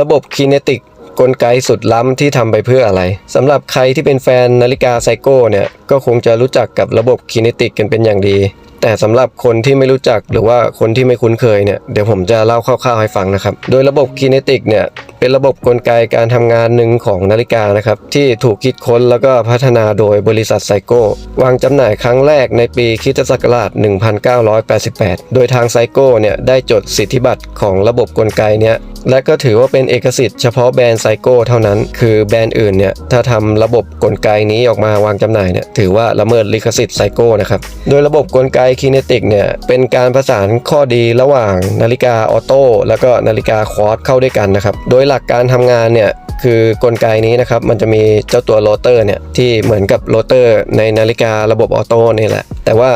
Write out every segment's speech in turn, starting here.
ระบบคีเนติกกลไกสุดล้ำที่ทำไปเพื่ออะไรสำหรับใครที่เป็นแฟนนาฬิกาไซโก้เนี่ยก็คงจะรู้จักกับระบบคีเนติกกันเป็นอย่างดี แต่สำหรับคนที่ไม่รู้จักหรือว่าคนที่ไม่คุ้นเคยเนี่ยเดี๋ยวผมจะเล่าคร่าวๆให้ฟังนะครับ โดยระบบคีเนติกเนี่ยเป็นระบบกลไกการทำงานหนึ่งของนาฬิกานะครับที่ถูกคิดค้นแล้วก็พัฒนาโดยบริษัทไซโก้วางจำหน่ายครั้งแรกในปีคริสตศักราช 1988 โดยทางไซโก้เนี่ยได้จดสิทธิบัตรของระบบกลไกเนี้ย และก็ถือว่าเป็นเอกสิทธิ์เฉพาะแบรนด์ไซโก้เท่านั้น คือแบรนด์อื่นเนี่ยถ้าทำระบบกลไกนี้ออกมาวางจำหน่ายเนี่ยถือว่าละเมิดลิขสิทธิ์ไซโก้นะครับ โดยระบบกลไกคีเนติกเนี่ยเป็นการประสานข้อดีระหว่างนาฬิกาออโต้แล้วก็นาฬิกาควอร์ตเข้าด้วยกันนะครับ โดยหลักการทำงานเนี่ยคือกลไกนี้นะครับมันจะมีเจ้าตัวโรเตอร์เนี่ยที่เหมือนกับโรเตอร์ในนาฬิการะบบออโต้นี่แหละ แต่ว่า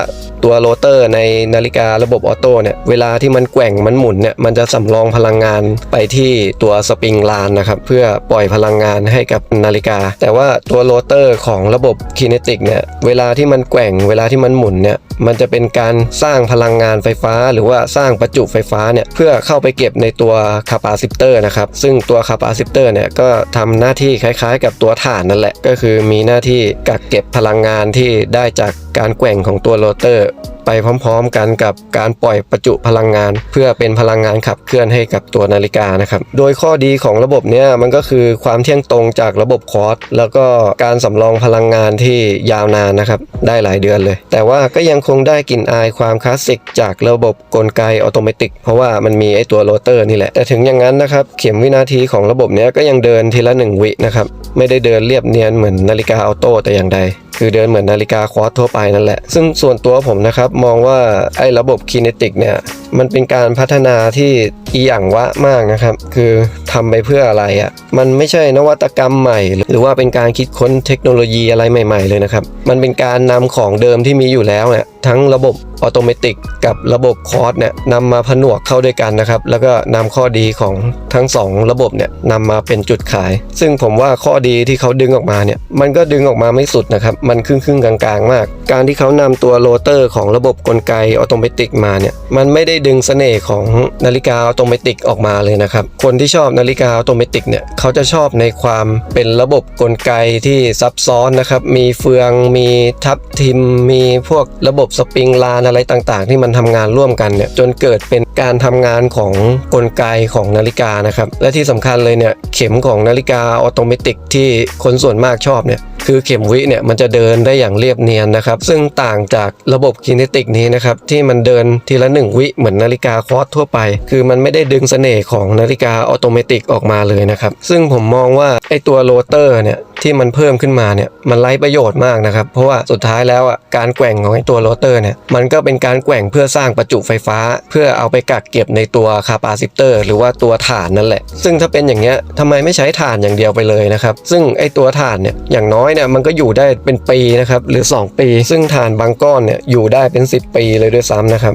ตัวโรเตอร์ในนาฬิการะบบออโต้เนี่ยเวลาที่มันแกว่งมันหมุนเนี่ยมันจะสำรองพลังงานไปที่ตัวสปริงลานนะครับเพื่อปล่อยพลังงานให้กับนาฬิกา แต่ว่าตัวโรเตอร์ของระบบคีเนติกเนี่ยเวลาที่มันแกว่งเวลาที่มันหมุนเนี่ยมันจะเป็นการสร้างพลังงานไฟฟ้า หรือว่าสร้างประจุไฟฟ้าเนี่ยเพื่อเข้าไปเก็บในตัวคาปาซิเตอร์นะครับซึ่งตัวคาปาซิเตอร์เนี่ยก็ทำหน้าที่คล้ายๆ กับตัวถ่านนั่นแหละก็คือมีหน้าที่กักเก็บพลังงานที่ได้จากการแกว่งของตัวโรเตอร์ ไปพร้อมๆกันกับการปล่อยประจุพลังงาน เพื่อเป็นพลังงานขับเคลื่อนให้กับตัวนาฬิกานะครับ โดยข้อดีของระบบเนี้ยมันก็คือความเที่ยงตรงจากระบบคอร์สแล้วก็การสำรองพลังงานที่ยาวนานนะครับได้หลายเดือนเลย แต่ว่าก็ยังคงได้กลิ่นอายความคลาสสิกจากระบบกลไกอัตโนมัติเพราะว่ามันมีไอตัวโรเตอร์นี่แหละ แต่ถึงอย่างนั้นนะครับ เข็มวินาทีของระบบเนี้ยก็ยังเดินทีละหนึ่งวินะครับ ไม่ได้เดินเรียบเนียนเหมือนนาฬิกาออโต้แต่อย่างใด คือเดินเหมือนนาฬิกาควอตทั่วไปนั่นแหละ ซึ่งส่วนตัวผมนะครับ มองว่าไอ้ระบบคิเนติกเนี่ยมันเป็นการพัฒนาที่อีหยังวะมากนะครับ คือทำไปเพื่ออะไรอะ่ะ มันไม่ใช่นวัตกรรมใหม่ หรือว่าเป็นการคิดค้นเทคโนโลยีอะไรใหม่ ๆ เลยนะครับ มันเป็นการนำของเดิมที่มีอยู่แล้วเนี่ยทั้งระบบออโตเมติกกับระบบคอร์สเนี่ยนำมาผนวกเข้าด้วยกันนะครับ แล้วก็นำข้อดีของทั้งสองระบบเนี่ยนำมาเป็นจุดขาย ซึ่งผมว่าข้อดีที่เขาดึงออกมาเนี่ยมันก็ดึงออกมาไม่สุดนะครับ มันครึ่งครึ่งๆกลางๆ มาก การที่เขานำตัวโรเตอร์ของระบบกลไกออโตเมติกมาเนี่ยมันไม่ได้ดึงเสน่ห์ของนาฬิกาออโตเมติออกมาเลยนะครับ คนที่ชอบนาฬิกาออโตเมติเนี่ยเขาจะชอบในความเป็นระบบกลไกที่ซับซ้อนนะครับ มีเฟือง มีทับทิม มีพวกระบบสปริงลานอะไรต่างๆ ที่มันทำงานร่วมกันเนี่ยจนเกิดเป็นการทำงานของกลไกของนาฬิกานะครับ และที่สำคัญเลยเนี่ยเข็มของนาฬิกาออโตเมติที่คนส่วนมากชอบเนี่ย คือเข็มวิเนี่ยมันจะเดินได้อย่างเรียบเนียนนะครับ ซึ่งต่างจากระบบคินเนติกนี้นะครับที่มันเดินทีละ 1 วิเหมือนนาฬิกาคอสทั่วไป คือมันไม่ได้ดึงเสน่ห์ของนาฬิกาออโตเมติกออกมาเลยนะครับ ซึ่งผมมองว่าไอตัวโรเตอร์เนี่ยที่มันเพิ่มขึ้นมาเนี่ยมันไร้ประโยชน์มากนะครับ เพราะว่าสุดท้ายแล้วอะการแกว่งของไอตัวโรเตอร์เนี่ยมันก็เป็นการแกว่งเพื่อสร้างประจุไฟฟ้า เพื่อเอาไปกักเก็บในตัวคาปาซิเตอร์หรือว่าตัวถ่านนั่นแหละ ซึ่งถ้าเป็นอย่างเงี้ยทำไมไม่ใช้ถ่านอย่างเดียวไปเลยนะครับ ซึ่งไอตัวถ่านเนี่ยอย่างน้อยเนี่ยมันก็อยู่ได้เป็นปีนะครับหรือ 2 ปี ซึ่งถ่านบางก้อนเนี่ยอยู่ได้เป็น 10 ปีเลยด้วยซ้ำนะครับ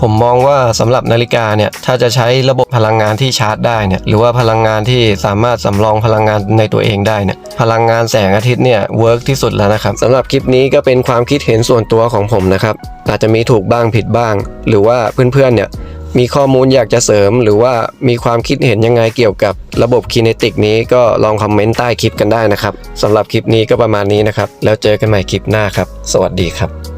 ผมมองว่าสำหรับนาฬิกาเนี่ยถ้าจะใช้ระบบพลังงานที่ชาร์จได้เนี่ยหรือว่าพลังงานที่สามารถสำรองพลังงานในตัวเองได้เนี่ยพลังงานแสงอาทิตย์เนี่ยเวิร์กที่สุดแล้วนะครับสำหรับคลิปนี้ก็เป็นความคิดเห็นส่วนตัวของผมนะครับอาจจะมีถูกบ้างผิดบ้าง หรือว่าเพื่อนๆเนี่ยมีข้อมูลอยากจะเสริม หรือว่ามีความคิดเห็นยังไงเกี่ยวกับระบบคีเนติกนี้ก็ลองคอมเมนต์ใต้คลิปกันได้นะครับสำหรับคลิปนี้ก็ประมาณนี้นะครับแล้วเจอกันใหม่คลิปหน้าครับ สวัสดีครับ